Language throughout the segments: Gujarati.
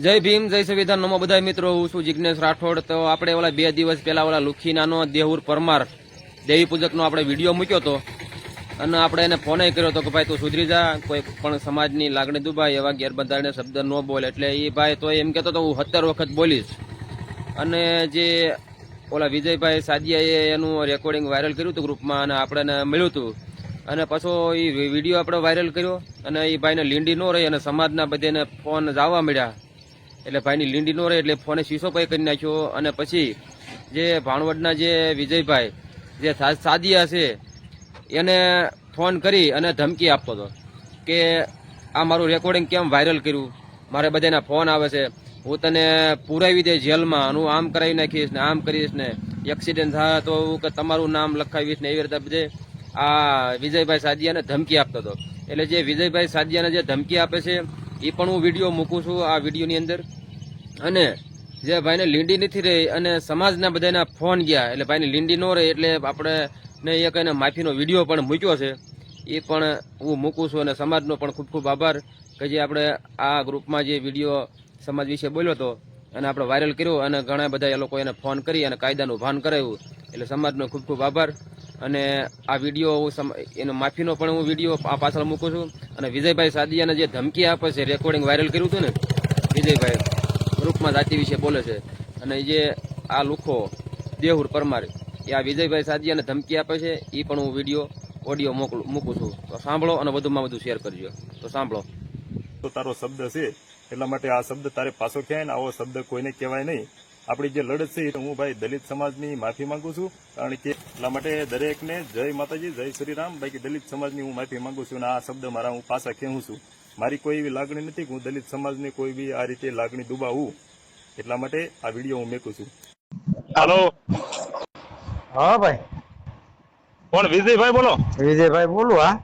જય ભીમ, જય સંવિધાન. નમો બધા મિત્રો, હું છું જિજ્ઞેશ રાઠોડ. તો આપણે ઓલા બે દિવસ પહેલા ઓલા લુખીનાનો, દેહુર પરમાર દેવી પૂજકનો આપણે વીડિયો મૂક્યો હતો. અને આપણે એને ફોન કર્યો હતો કે, ભાઈ, તું સુધરી જા. કોઈ પણ સમાજની લાગણી દુભાઈ એવા ગેરબંધારણીય શબ્દ ન બોલ. એટલે એ ભાઈ તો એમ કહેતો તો હું સત્તર વખત બોલીશ. અને જે ઓલા વિજયભાઈ સાદિયાએ એનું રેકોર્ડિંગ વાયરલ કર્યું હતું ગ્રુપમાં અને આપણે મળ્યું હતું. અને પાછો એ વીડિયો આપણે વાયરલ કર્યો, અને એ ભાઈને લીંડી ન રહી, અને સમાજના બધેને ફોન જવા મળ્યા. એટલે ભાઈની લીંડી ન રહે એટલે ફોને શીશો પૈ કરી નાખ્યો અને પછી જે ભાણવડના જે વિજયભાઈ, જે સાદિયા છે, એને ફોન કરી અને ધમકી આપતો હતો કે આ મારું રેકોર્ડિંગ કેમ વાયરલ કર્યું? મારે બધાના ફોન આવે છે. હું તને પુરાવી દે જેલમાં. હું આમ કરાવી નાખીશ ને આમ કરીશ ને. એક્સિડન્ટ થાય તો કે તમારું નામ લખાવીશ ને એવી રીતે બધે આ વિજયભાઈ સાદિયાને ધમકી આપતો હતો. એટલે જે વિજયભાઈ સાદિયાને જે ધમકી આપે છે એ પણ હું વીડિયો મૂકું છું આ વિડીયોની અંદર. અને જે ભાઈને લીંડી નથી રહી અને સમાજના બધાના ફોન ગયા, એટલે ભાઈને લીંડી ન રહે એટલે આપણે ને એક એને માફીનો વીડિયો પણ મૂક્યો છે. એ પણ હું મૂકું છું અને સમાજનો પણ ખૂબ ખૂબ આભાર કે જે આપણે આ ગ્રુપમાં જે વીડિયો સમાજ વિશે બોલ્યો હતો અને આપણે વાયરલ કર્યો અને ઘણા બધા એ લોકો એને ફોન કરી અને કાયદાનું ભાન કરાવ્યું. એટલે સમાજનો ખૂબ ખૂબ આભાર. અને આ વીડિયો હું એનો માફીનો પણ હું વીડિયો આ પાછળ મૂકું છું. અને વિજયભાઈ સાદિયાને જે ધમકી આપે છે રેકોર્ડિંગ વાયરલ કર્યું હતું ને, વિજયભાઈ ગ્રુપમાં જાતિ વિશે બોલે છે. અને જે આ લુખો દેહુર પરમાર, એ આ વિજયભાઈ સાદિયાને ધમકી આપે છે એ પણ હું વીડિયો ઓડિયો મોકલું મૂકું છું. તો સાંભળો અને વધુમાં વધુ શેર કરજો. તો સાંભળો. તો તારો શબ્દ છે, એટલા માટે આ શબ્દ તારે પાછો ક્યાંય ને આવો શબ્દ કોઈને કહેવાય નહીં. આપણી જે લડત છે એ તો હું ભાઈ દલિત સમાજની માફી માંગુ છું. કારણ કે એટલા માટે દરેકને જય માતાજી જય શ્રી રામ બાકી દલિત સમાજની હું માફી માંગુ છું અને આ શબ્દ મારા હું પાછા ખેવું છું. મારી કોઈ એવી લાગણી નથી કે હું દલિત સમાજની કોઈ બી આ રીતે લાગણી દુબાવું. એટલા માટે આ વીડિયો હું મેકું છું. હાલો. હા ભાઈ. કોણ? વિજયભાઈ બોલો. વિજયભાઈ બોલું હા.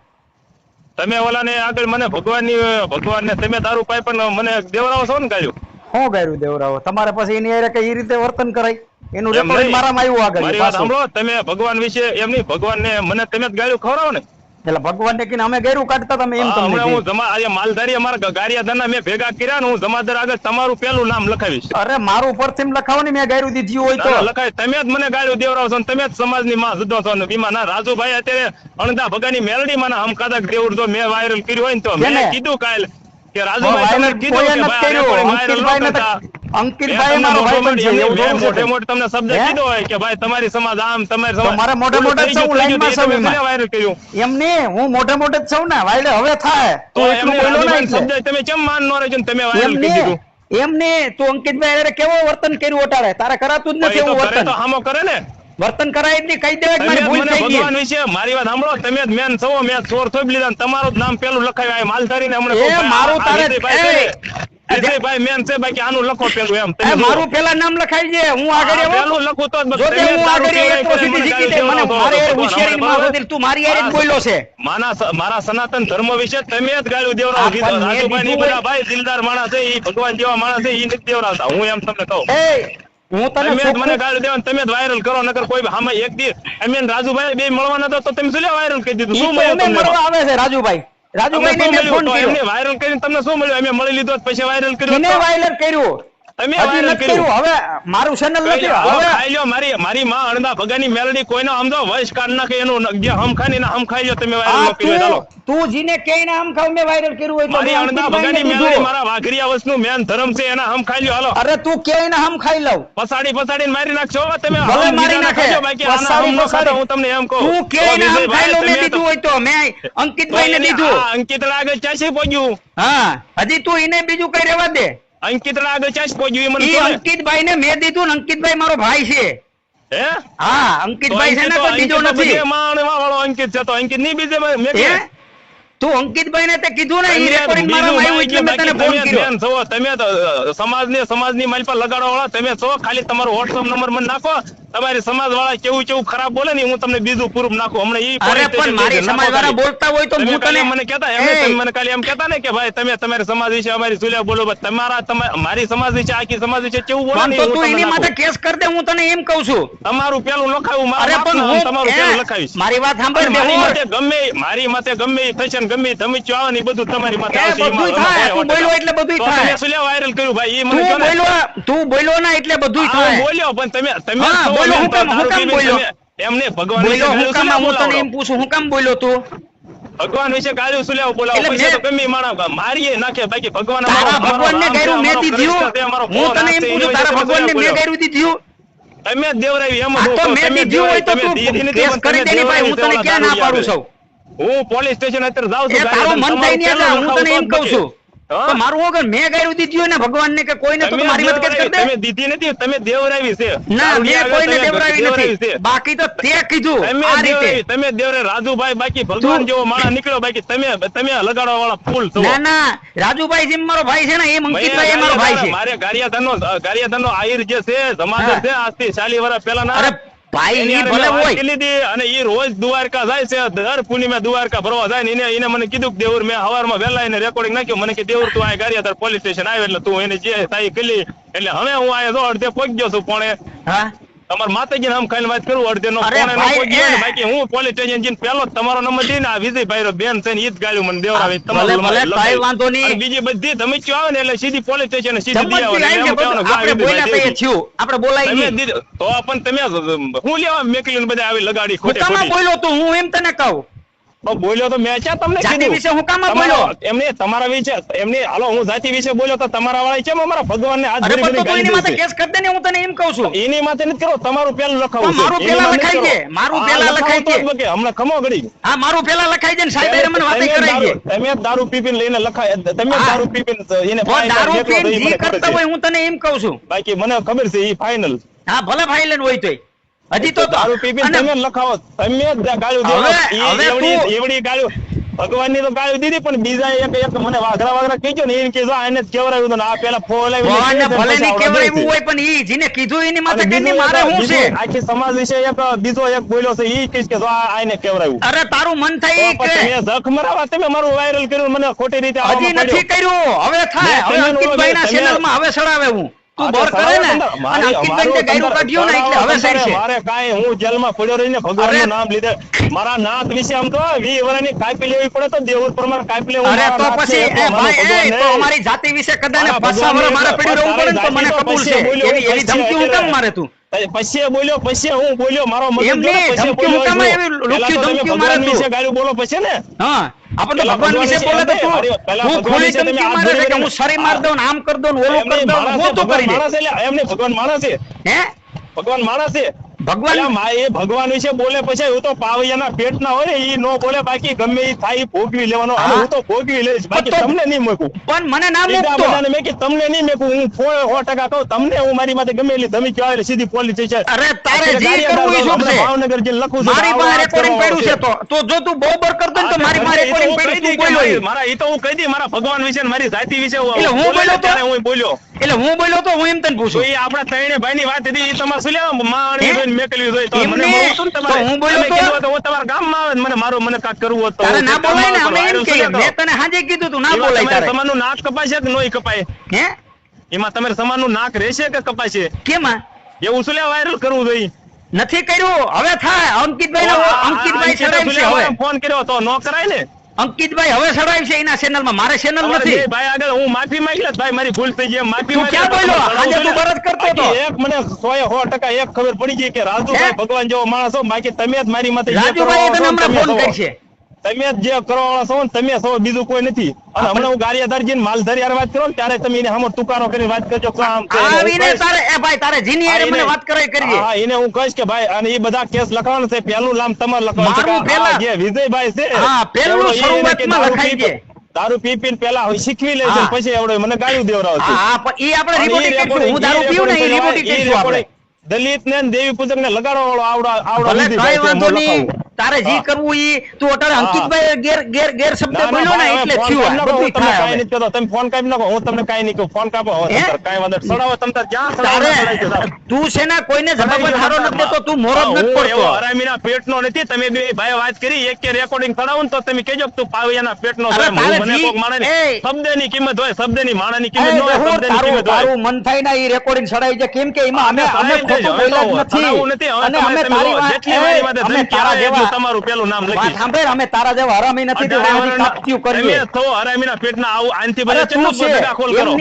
તમે ઓલાને આગળ મને ભગવાનની ભગવાનને તમે દારૂ પાઈ પણ મને દેવડાવો છો ને ગાળ્યું શું કર્યું દેવરાવો તમારે પછી એની કઈ રીતે વર્તન કરાય? એનું રેકોર્ડિંગ મારામાં આવ્યું આગળ મારી વાત સાંભળો તમે ભગવાન વિશે એમ નહીં ભગવાનને મને તમે જ ગાળ્યું ખવડાવો ને. એટલે ભગવાન ને અમે ગેરું કાઢતા તમે એમ તમને હું જમા આજે માલધારી અમારા ગારિયા ધંધા મેં ભેગા કર્યા ને હું જમાદાર આગળ તમારું પેલું નામ લખાવીશ. અરે મારું પરથી લખાવો ને મેં ગાયરું દીધી હોય તો. લખાય. તમે જ મને ગાળ્યું દેવરાવો છો તમે જ સમાજની માં જુદો છો ને બીમાં ના રાજુભાઈ અત્યારે અણદા ભગાની મેલડી માં હમ કાદક દેવર જો મેં વાયરલ કર્યું હોય ને તો. મેં કીધું કાલ કે રાજુભાઈ કીધું કે નથી ભાઈ આ કર્યું. recording viral ન અંકિતભાઈને તો- કરતા. અંકિતભાઈ મારો તમને છે, એવું મોટે મોટે તમને શબ્દ કીધો હોય કે ભાઈ તમારી સમાજ આમ તમારી સમાજ મારે મોટે મોટે થઈ ગયું, સૌ થઈ ગયું, લાઈનમાં સૌ કોને કર્યું? એમ નહીં હું મોઢે મોઢે જ છું ને વાયડે હવે થાય તો એટલું એમને. શબ્દ તમે કેમ માન ન રહેજો તમે એમ કરી દીધું? નહીં તું અંકિતભાઈ કેવો વર્તન કર્યું ઓટાળે તારે કરાતું જ નથી એવું વર્તન હામો કરે ને વર્તન કરાય જ કહી દેવાય કે મારી ભૂલ થઈ ગઈ. ભગવાન વિશે મારી વાત સાંભળો. તમે જ મેન છો મેં ચોર થોઈ લીધા તમારું જ નામ પેલું લખાય. આ માલધારી ને હમણે એ મારું તારે- એ, વિજયભાઈ મેન છે બાકી આનું લખો પેલું એમ. તમે મારું પેલા નામ લખાઈ છે હું આગળ એવો પેલું લખું તો જો તે હું આગળ એટલો સીધી દે મને મારે હોશિયારી માં તું મારી હારે જ બોલ્યો છે. માના મારા સનાતન ધર્મ વિશે તમે જ ગાળ્યું દેવરા કીધું રાજુભાઈ ની બધા ભાઈ દિલદાર માણસ છે ઈ ભગવાન જેવા માણસ છે ઈ નથી દેવરાવતા. હું એમ તમને કહું. એ હું તને મને ગાળ દેવા તમે જ વાયરલ કરો નકર કોઈ સામે એક દી અમે રાજુભાઈ બે મળવાના હતા તો તમે શું વાયરલ કરી દીધું? શું મળ્યું મળવા આવે છે રાજુભાઈ. રાજુભાઈ ને મેં ફોન કર્યો. એમને વાયરલ કરીને તમને શું મળ્યું? અમે મળી લીધો પછી વાયરલ કર્યો એને વાયરલ કર્યું. તમે કર્યું. હવે મારું ચેનલ નથી. હવે ખાઈ લ્યો મારી મારી માં અણદા ભગાની મેલડી કોઈનો સમજો વયસ કાઢ નાખે એનું જે હમ ને હમ ખાઈ લ્યો તમે વાયરલ કર્યું ચાલો તું તું જીને કે ને આમ ખાવ મેં વાયરલ કર્યું હોય તો મારી અણદા ભગાની મેલડી મારા વાઘરિયા વસનું મેન ધર્મ છે એના હમ ખાઈ લ્યો હાલો. અરે તું કે ને હમ ખાઈ લઉં. પસાડી પસાડીને મારી નાખશો તમે ભલે મારી બીજાના બાકી આના હમ ન પસાડી. હું તમને એમ કહું. તું કે ને હમ ખાઈ લઉં મેં વિજયભાઈ, દીધું તમે હોય તો. મેં તો અંકિતભાઈને દીધું આ અંકિતડા ચાસી પહોંચ્યું હા હજી તું એને બીજું કઈ રેવા દે. અંકિતડા આગળ ચાસી પહોંચ્યું મને ઈ અંકિતભાઈ ને. મેં દીધું અંકિતભાઈ મારો ભાઈ છે. હે? હા તો અંકિતભાઈ છે ને કોઈ બીજો નથી. માણવા વાળો અંકિત છે તો અંકિત નહીં બીજે મેં કે- તું અંકિતભાઈ ને તે કીધું ને ઈ તમે રેકોર્ડિંગ બીજું આવ્યું એટલે મેં તને ફોન કર્યો. છો તમે તો સમાજની સમાજની મારી પર લગાડવા વાળા તમે છો ખાલી તમારો WhatsApp નંબર મને નાખો તમારી સમાજ વાળા કેવું કેવું ખરાબ બોલે ને હું તમને બીજું પૂરું નાખું હમણાં ઈ અરે પણ મારી સમાજ વાળા બોલતા હોય તો હું તને મને કહેતા એમ મને કાલે એમ કહેતા ને કે ભાઈ તમે તમારી સમાજ વિશે અમારી સુલ્યા બોલો તમારા મારી સમાજ વિશે આખી સમાજ વિશે કેવું બોલો ને તો તું એની માથે કેસ કરી દે હું તને એમ કહું છું તમારું પેલું લખાવું મારા પણ હું તમારું પેલું લખાવીશ મારી વાત સાંભળ મારી માથે ગમે મારી માથે ગમે થશે ને ગમે ધમકીઓ આવે ને બધું તમારી માથે આવશે. બધું થાય. તું બોલ્યો એટલે બધું થાય. લેવા viral કર્યું ભાઈ? ઈ મને તું બોલ્યો તું બોલ્યો ના એટલે બધું થાય બોલ્યો પણ તમે તમે બોલ્યો. હું કામ- હું કામ બોલ્યો? એમને ભગવાન બોલ્યો હું કામ હું તને એમ પૂછું હું કામ બોલ્યો તું? ભગવાન વિશે ગાળ્યું શું બોલાવો? પૈસા તો ગમે ઈ મારીએ નાખે બાકી ભગવાન તારા અમારો- ભગવાનને અમારો ગાયરું રામ છે, મેં અમારો દીધું. કૃષ્ણ છે, અમારો હું તને એમ પૂછું તારા વિશે ભગવાનને મેં બોલ્યો. ગાયરું તમે દેવરાવી એમ તો મેં તમે હોય તો તું તમે દીધી નથી, કેસ કરી તમે ભાઈ હું તને ક્યાં ના પાડું છું? હું પોલીસ સ્ટેશન અત્યારે જાઉં છું તારું મન થઈ નહીં હું તને એમ કહું છું. મારું વગર મેં ગાયરું દીધું હોય ને કે કોઈને તો મારી મત કરી દે. તમે દીધી નથી તમે દેવરાવી છે. ના મેં કોઈને દેવરાવી દેવરાવી નથી. બાકી તો તે કીધું આ રીતે. તમે દેવરે રાજુભાઈ બાકી ભગવાન જેવો માણસ નીકળ્યો બાકી તમે તમે લગાડવા વાળા ફૂલ છો. ના ના રાજુભાઈ જેમ મારો ભાઈ છે ને એ અંકિતભાઈ એ મારો ભાઈ છે. મારે ગારિયાધનનો ગારિયાધનનો આહિર જે છે જમાદાર. છે આજથી ચાલી વર્ષ પહેલાના. અરે ભાઈ એની ભલે હોય. લીધી અને ઈ રોજ દ્વારકા જાય છે દર પૂર્ણિમા દ્વારકા ભરવા જાય ને એને એને મને કીધું કે દેવર મેં હવારમાં વહેલા એને રેકોર્ડિંગ નાખ્યું. મને કે દેવર તું આ ગારિયાધાર પોલીસ સ્ટેશન આવે એટલે તું એને જે થાય એ કરી એટલે હવે હું આ જો અડધે પહોંચી ગયો છું પણ. હા? તમારા માતાજી નામ ખાઈને વાત કરું અડધે નો ફોન એનો ભાઈ, ગયો ને બાકી. હું પોલીસ સ્ટેશન જઈને પેલો તમારો નંબર દઈને આ વિજયભાઈ બેન છે ને ઈ જ ગાળ્યું મને દેવરાવી. તમારે ભલે. વાંધો નહીં. બીજી બધી ધમકીઓ આવે ને એટલે સીધી પોલીસ સ્ટેશન સીધી સંમતિ આવે આપણે બોલ્યા વિજયભાઈ તો એ આપણે બોલાય નહીં. તો પણ તમે હું લેવા મેકલી બધા આવી લગાડી ખોટે ખોટી. બોલ્યો તો હું એમ તને કહું. બોલ્યો તો મેં ક્યાં તમને જાતિ કીધું? વિશે હું કામ બોલ્યો? એમને તમારા વિશે એમને હાલો હું જાતિ વિશે બોલ્યો તો તમારા વાળા કેમ અમારા ભગવાનને હાથ અરે ધરી તો એની માથે કેસ કરી દે ને હું તને એમ કહું છું. એની માથે નથી કરો તમારું પેલું લખાવું મારું પેલા લખાઈ દે મારું પેલા લખાઈ દે. હમણાં ખમો ગડી હા મારું પેલા લખાઈ દે ને સાહેબ મને વાતે તમે કરાઈ દે. દારૂ- તમે દારૂ પીપીને લઈને લખાય તમે દારૂ પીપીને એને દારૂ પીને જી કરતા હોય હું તને એમ કહું છું. બાકી મને ખબર છે ઈ ફાઇનલ હા ભલે ભાઈ હોય તોય. હજી તો દારૂ પીપીને તમે લખાવો તમે જ ગાળ્યું દેવો. હવે એવડી- ગાળ્યું ભગવાનની તો ગાળ્યું દીધી પણ બીજા એક એક મને વાઘરા વાઘરા કહેજો ને એને કીધું એને જ કેવરાવ્યું હતું આ પેલા ફોન ભગવાનને ભલે કેવડાવ્યું દે હોય પણ ઈ જીને કીધું એની માથે કેની મારે હું છે? આખી સમાજ વિશે એક બીજો એક બોલ્યો છે ઈ કહીશ કે જો આ આને કેવરાયું. અરે તારું મન થાય કે મેં જખ મરાવા તમે મારું વાયરલ કર્યું મને ખોટી રીતે હજી નથી કર્યું. હવે થાય. હવે અંકિતભાઈ ના ચેનલમાં હવે સડાવે હું. તું બોર કરે ને અને તંદર. મારી- અંકિતભાઈ મારું ગાયરું તંદર- કાઢ્યું ને એટલે હવે સડાવો સડશે મારે કાંઈ હું જેલમાં પડ્યો રહીને ભગવાનનું નામ લીધે. મારા નાથ વિશે આમ તો વી વર્ષની કાપી લેવી પડે તો દેવું પ્રમાણે કાપી લેવું. અરે તો પછી એ ભાઈ એ તો અમારી જાતિ વિશે કદાચ પાછા વરસ મારે પડ્યું રહેવું પડે તો મને કબૂલ છે. જાતિ તો પછી એવી એવી બોલ્યો, ધમકી હું પછી મારે તું? પછી બોલ્યો પછી હું બોલ્યો મારો મતલબ ધમકી હું કામ એવી મારે તું. વિશે ગાળ્યું બોલો પછી ને. હા. આપણને પેલા ભગવાન વિશે બોલે તો શું? હું ખોલી ધમકી મારે છે કે હું સરી માર દઉં આમ કર દઉં ઓલું કર દઉં હું તો કરી દે. માણસ એટલે એમ ભગવાન માણસ છે. હે? ભગવાન માણસ છે. ભગવાન એ ભગવાન વિશે બોલે પછી હું તો પાવૈયાના પેટના હોય એ નો બોલે બાકી ગમે એ થાય ભોગવી લેવાનો. હું. તો ભોગવી લઈશ બાકી તમને નહીં મૂકું. પણ મને ના મૂકતો. મેં કે તમને નહીં મૂકું હું સો ટકા કહું તમને હું મારી માથે ગમે એટલી ધમકી આવે સીધી પોલીસ સ્ટેશન અરે તારે જે કરવું એ શું છે? ભાવનગર જે લખું છું મારી પાસે રેકોર્ડિંગ પડ્યું છે તો. તો જો તું બરોબર કરતો ને તો મારી પાસે રેકોર્ડિંગ પડ્યું તું બોલ્યો મારા એ તો હું કહી દઈ મારા ભગવાન વિશે મારી જાતિ વિશે હું બોલ્યો તો? હું બોલ્યો. એટલે હું બોલ્યો તો હું એમ તને પૂછું. એ આપણા ત્રણે ભાઈ ની વાત હતી એ તમારે શું લેવા માણી? જોઈને મેકલ્યું જોઈએ તો. મને. મળવું તમારે. હું બોલ્યો તો? કીધું હોત તો હું તમારા ગામમાં આવે મને મારો મને કાક કરવું હોત તારે ના બોલાય ને અમે એમ કહીએ. મેં તને હાજે કીધું તું ના બોલાય તમારે તારે. તમારું નાક કપાશે કે નોય કપાય? હે? એમાં તમારે સમાજનું નાક રહેશે કે કપાશે? કેમાં? એવું શું લેવા વાયરલ કરવું જોઈએ? નથી કર્યું. હવે થાય. અંકિતભાઈ અંકિતભાઈ છે ફોન કર્યો તો નો કરાય ને? અંકિતભાઈ હવે સડાય છે એના ચેનલમાં મારે ચેનલ નથી ભાઈ આગળ હું માફી માંગી લઈશ ભાઈ મારી ભૂલ થઈ ગઈ માફી માંગી ક્યાં. બોલ્યો? આજે તું બરત કરતો હતો. એક મને સોએ સો ટકા એક ખબર પડી ગઈ કે રાજુભાઈ ભગવાન જેવો માણસ હો બાકી તમે જ મારી માથે રાજુભાઈ તને હમણાં ફોન કરશે તમે જ જે કરવા છો ને તમે છો બીજું કોઈ નથી. અને હમણાં હું ગારિયાધાર જઈને માલધારી હારે વાત કરો ને ત્યારે તમે એને હમણાં તુકારો કરીને વાત કરજો કે આમ છે, એને હું આવીને તારે એ ભાઈ તારે જીની હારે મને વાત કરાય કરીએ. હા એને હું કહીશ કે ભાઈ અને એ બધા કેસ લખવાના છે પહેલું નામ તમારે લખવાનું છે મારું પહેલા- જે વિજયભાઈ છે હા, પહેલું શરૂઆતમાં લખાઈ દે. દારૂ પી પીને પેલા શીખવી લે પછી આવડે મને ગાળ્યું દેવરાવ છે. હા પણ એ આપણે રિપોર્ટિંગ કરીશું. હું દારૂ પીવું ને એ રિપોર્ટિંગ કરીશું આપણે. દલિત ને દેવી પૂજક ને લગાડવા વાળો આવડો આવડો ભલે કાંઈ. તારે જે કરવું ઈ તું અટાણે અંકિતભાઈ ગેર ગેર ગેર શબ્દ બોલ્યો ને એટલે થયું બધું થાય કાંઈ હવે. નથી તમે ફોન કાપી નાખો હું તમને કાઈ નહીં કહું ફોન કાપો હવે? તમારે વાંધો. સડાવો તમે તાર જ્યાં સડાવો. તું છે ને કોઈને જવાબ જ નથી દેતો તું મોરો જ નથી પડતો હરામીના પેટનો નથી તમે બે ભાઈ વાત કરી એક કે રેકોર્ડિંગ સડાવો ને તો તમે કહેજો કે તું પાવિયાના પેટનો છે. મને કોક માણે એ. શબ્દની કિંમત હોય શબ્દની માણસની એ કિંમત ન હોય શબ્દની કિંમત હોય તારું મન થાય ને ઈ રેકોર્ડિંગ સડાવી છે કેમ કે એમાં અમે અમે ખોટું બોલ્યા નથી. અને અમે તારી વાત જેટલી એ, મારી માથે અમે તારા આવે એટલું તમારું પેલું નામ લખી. સાંભળ અમે તારા જેવા હરામી નથી તે વાંહથી કાપતીયું કરીએ. તો હરામીના પેટના આવું આનથી બધા છે દગાખોલ કરો.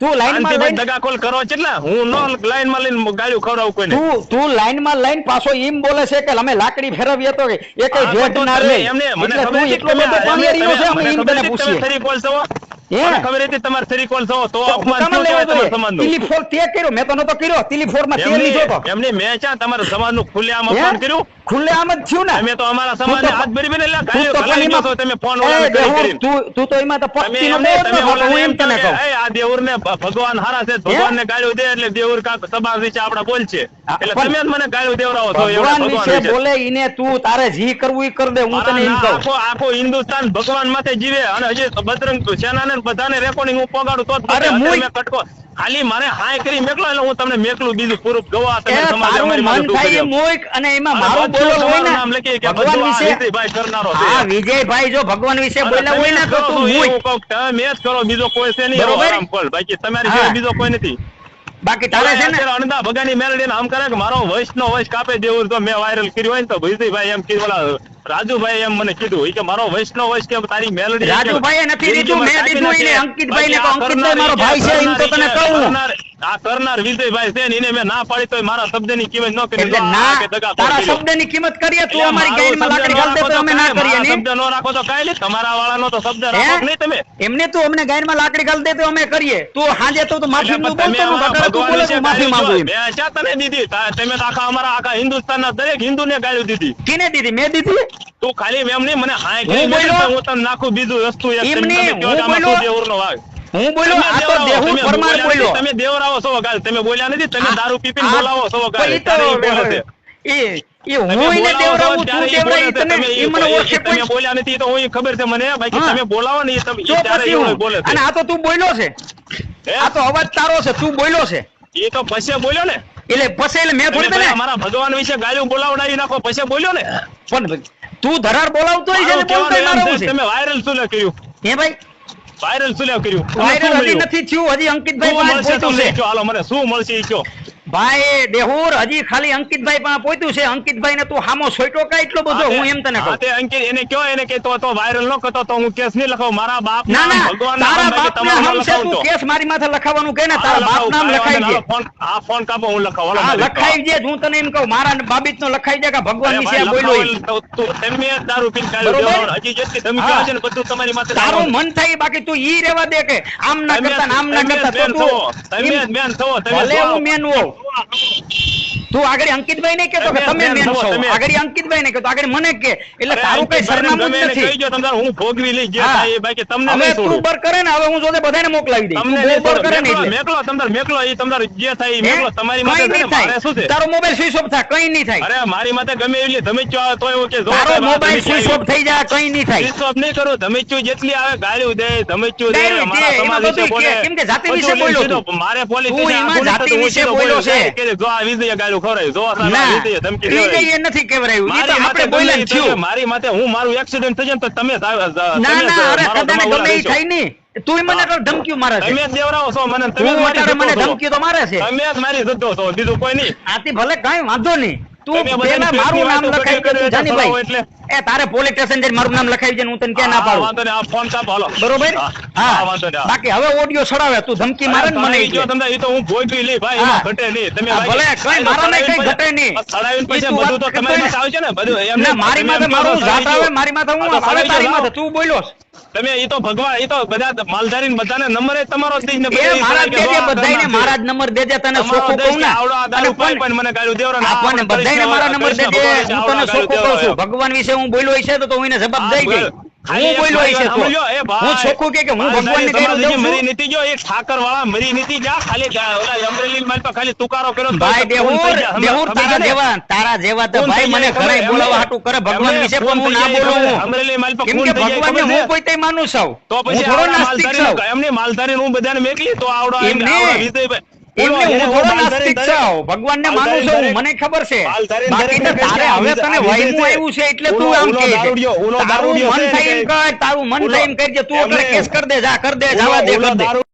તું લાઈનમાં લઈને દગાખોલ કરો કેટલા હું નો લાઈનમાં લઈને ગાળ્યું ખવડાવું કોઈને? તું તું લાઈનમાં લઈને પાછો એમ બોલે છે કે અમે લાકડી ફેરવીએ તો એ કઈ હા, ના રે એમને મને ખબર હતી એટલો બધો પાણીયારીનો છે અમે એમ તને પૂછીએ. છો હે? ખબર હતી તમારે થરી કોલ છો તો અપમાન હુકામાં કહેવાય તમારા સમાજનું. તિલીફોર તે કર્યો મેં તો નતો કર્યો. તિલીફોરમાં તે લીધો તો એમની મેં ક્યાં તમારા સમાજનું ખુલ્લેઆમ અપમાન કર્યું? ખુલ્લે જ થયું ને. તો અમારા તું સમાજને હાથ ભરી ભરીને એટલે તું ગાળ્યો તો ગલાઈ પણ ગયો છો એમાં- તમે ફોન એ કરી તું તું તો એમાં તો તમે પક્ષીનો એમને બહુ જ તમે હું એમ એમ તને કહું. "એ, આ દેવરને ભગવાન હારા છે ભગવાનને ગાળ્યું દે એટલે દેવર કાંક સભા વિશે આપડા બોલ છે. એટલે તમે જ મને ગાળ્યું દેવરાવો છો ભગવાન વિશે વિશે. બોલે ઈને તું તારે જી કરવું ઈ કર દે હું તને એમ કહું. આખો આખો હિન્દુસ્તાન ભગવાન માથે જીવે અને હજી બજરંગ સેનાને ને બધાને રેકોર્ડિંગ હું પગાડું તો અરે મેં કટકો ખાલી મારે હાય કરી મેકલો એટલે હું તમને મેકલું બીજું પૂરું ગવા તમે સમાજ અમારી મન થાય મોઈક અને એમાં મારું બધું હોય ને નામ લખી કે ભગવાન વિશે ભાઈ કરનારો છે. હા વિજયભાઈ જો ભગવાન વિશે બોલ્યા હોય ને તો તું હું કહું, તમે જ કરો બીજો કોઈ છે નહીં બરોબર? હરામખોર. બાકી તમારી હા. બીજો કોઈ નથી બાકી તારે છે ને અણદા ભગાની મેલડી આમ કરે કે મારો નો વૈશ કાપે દેવું તો મેં વાયરલ કર્યું હોય ને તો વિજયભાઈ એમ કીધું રાજુભાઈ એમ મને કીધું કે મારો વૈષ્ણવ વૈશ કે તારી મેલડી રાજુભાઈ નથી દીધું, મેં દીધું એને અંકિતભાઈ ને અંકિતભાઈ મારો ભાઈ છે, એમ તો તને કહું. આ કરનાર વિજયભાઈ છે એને મેં ના પાડી તો મારા શબ્દની કિંમત ન કરી. ના તારા શબ્દની કિંમત કરીએ તું અમારી મારો ગાયનમાં લાકડી ન દે તો અમે ના કરીએ ને? શબ્દ નો રાખો તો કાઈ લે તમારા વાળાનો તો શબ્દ રાખો નહીં તમે. એમને તું અમને ગાયનમાં લાકડી ઘાલ દે તો અમે કરીએ. તું હાજે તો માફી નું બોલતો નું અમારા તું બોલે વિશે માફી માંગુ મેં શા તને દીધી? તમે આખા અમારા આખા હિન્દુસ્તાનના દરેક હિન્દુ ને ગાળ્યું દીધી. કેને દીધી? મેં દીધી? તું ખાલી એમ નહીં મને હાય હું બોલ્યો? હું તને નાખું બીજું વસ્તુ એક તમે નહીં, હું આમાં બોલ્યો? હું બોલ્યો? તમે આ તો દેવરાવો, દેહુ પરમાર બોલ્યો તમે દેવરાવો છો ગાલ તમે બોલ્યા નથી તમે દારૂ પી બોલાવો છો ગાલ. એ હું તમે એને દેવરાવું બોલે દેવરાવી તમે એ મને ઓળખે તમે બોલ્યા નથી તો હું ખબર છે મને? બાકી તમે બોલાવો ને તમે- ત્યારે પછી ઈ હું બોલે અને આ તો તું બોલ્યો છે. આ તો અવાજ તારો છે તું બોલ્યો છે. એ તો પછી બોલ્યો ને? એટલે પછી એટલે મેં તમે થોડી તને અમારા ભગવાન વિશે ગાયું બોલાવડાવી નાખો પછી બોલ્યો ને? પણ તું ધરાર બોલાવતો હોય છે ને બોલતો તમે વાયરલ શું કર્યું? હે ભાઈ? વાયરલ શું કર્યું? વાયરલ હજી નથી થયું હજી અંકિતભાઈ હાલો મને શું મળશે ઈ કયો ભાઈ દેહુર હજી ખાલી અંકિતભાઈ પાસે પહોંચ્યું છે. અંકિતભાઈ ને તું હામો સોઈટો કા એટલો બધો હું એમ તને કહું. તે અંકિત એને કયો એને કે તો તો વાયરલ ન કરતો તો હું કેસ નહીં લખાવ. મારા બાપ ના ના તારા બાપ નામ છે તું કેસ મારી માથે લખાવવાનું કે ને તારા બાપ નામ લખાઈ દે. ફોન આ ફોન કાપો હું લખાવ. હા લખાઈ દે હું તને એમ કહું મારા બાબિત નો લખાઈ દે કે ભગવાનની વિશે બોલ્યો તો તમે દારૂ પીન કાઢ્યું? હજી જેટલી ધમકી. આવે છે ને બધું તમારી માથે તારું મન થાય બાકી તું ઈ રેવા દે કે આમ ના કરતા આમ ના કરતા તો તું તમે મેન થો તમે ભલે હું મેન હોઉં. arroz. તું આગળ અંકિતભાઈ ને કેતો કે તમે તમે મેન છો આગળ અંકિતભાઈ ને કેતો આગળ મને કે એટલે તારું કઈ સરનામું જ કહી નથી દ્યો, તમ હું ભોગવી લઈ જે હા. બાકી તમને હવે તું ઉપર કરે ને હવે હું જોતે બધાને મોકલાવી દઈશ તમને છોડું. કરે ને મેકલો, એટલે મેકલો, તમ તારે મેકલો, ઈ તમ જે થાય એ મેકલો. તમારી કઈ માથે નહીં મારે થાય શું છે તારો મોબાઈલ સ્વિચ ઓફ થાય કઈ નહીં થાય અરે મારી માથે ગમે એટલી તમે ચો તો એવું કે જો તારો મોબાઈલ સ્વિચ ઓફ થઈ જાય કઈ નહીં થાય સ્વિચ ઓફ નહીં કરું ચો જેટલી આવે ગાળ્યું દે તમે ચો દે, મારા સમાજ વિશે બોલે. કેમ કે જાતિ વિશે બોલ્યો. મારે પોલીસ તું એમાં જાતિ હું વિશે બોલ્યો છે. કે જો આ વિજય ગાળ્યું જો ધમકી. એ નથી કેવરાયું. તો મારી માથે આપણે બોલ્યા મારી હું મારું એક્સિડન્ટ થઈ જાય તો તમે ના ના અરે કદાને ગમે ઈ થાય નહીં. તું મને ધમકીઓ મારે છે. તમે દેવરાવો છો મને તમે તું મારી અત્યારે મને ધમકીઓ તો મારે છે. તમે જ મારી જતો છો બીજું કોઈ નહીં. આથી ભલે કઈ વાંધો નહીં. તું પેલા મારું નામ કરી દે તું જાનીભાઈ. એટલે. એ તારે પોલીસ સ્ટેશન જઈને મારું નામ લખાવી દે હું તને ક્યાં ના પાડું? વાંધો નહીં આ ફોન કાપો હાલો. બરોબર? હા, વાંધો નહીં બાકી હવે ઓડિયો સડાવે તું ધમકી મારે ને મને જો તમને એ તો હું ભોગવી લઈ ભાઈ. એમાં ઘટે નહીં. તમે ભલે, કઈ મારામાં કઈ ઘટે નહીં. સડાવીને પછી બધું તો તમારી આવશે ને બધું એમ મારી માથે મારું જાત આવે મારી માથે હું આવે તારી માથે તું બોલ્યો. તમે એ તો ભગવાન એ તો બધા માલધારી ને બધાને નંબર તમારો જ દઈને એ મારા દેજે કરનાર મારા જ નંબર દેજે તને તમારો કહું ને. અને પણ મને ગાળ્યું દેવરો ને આ આ આપણે બધાયને મારા નંબર દેજે હું તને ગાળ્યું કહું છું. ભગવાન વિશે હું બોલ્યો છે તો હું એને જવાબ દઈ દઈ એક બોલ્યો છે તો. હું છોકું કે હું ભગવાનને કહી દઉં છું? મરી નથી ગયો, એક ઠાકર વાળા મરી નીતિ જા ખાલી ઓલા અમરેલી માં તો ખાલી તુકારો કર્યો ભાઈ દેહુર દેહુર તારા? જેવા તારા જેવા તો ભાઈ મને ઘરે બોલાવા હાટું કરે ભગવાન વિશે પણ હું ના બોલું હું અમરેલી માલ પર કેમ કે ભગવાનને હું કોઈ તે માનું છું. તો હું પછી થોડો નાસ્તિક છું. એમને માલધારી હું બધાને મેકલી તો આવડો એમને- વિજયભાઈ- એમને હું થોડો નાસ્તિક છું. ભગવાનને માનું છું મને ખબર છે. બાકી તો તારે હવે તને છે. આવ્યું છે એટલે તું આમ તારું મન થઈ થાય એમ કર તારું મન થાય એમ કરજે તું એટલે કેસ કર દે જા કર દે જવા દે કર દે.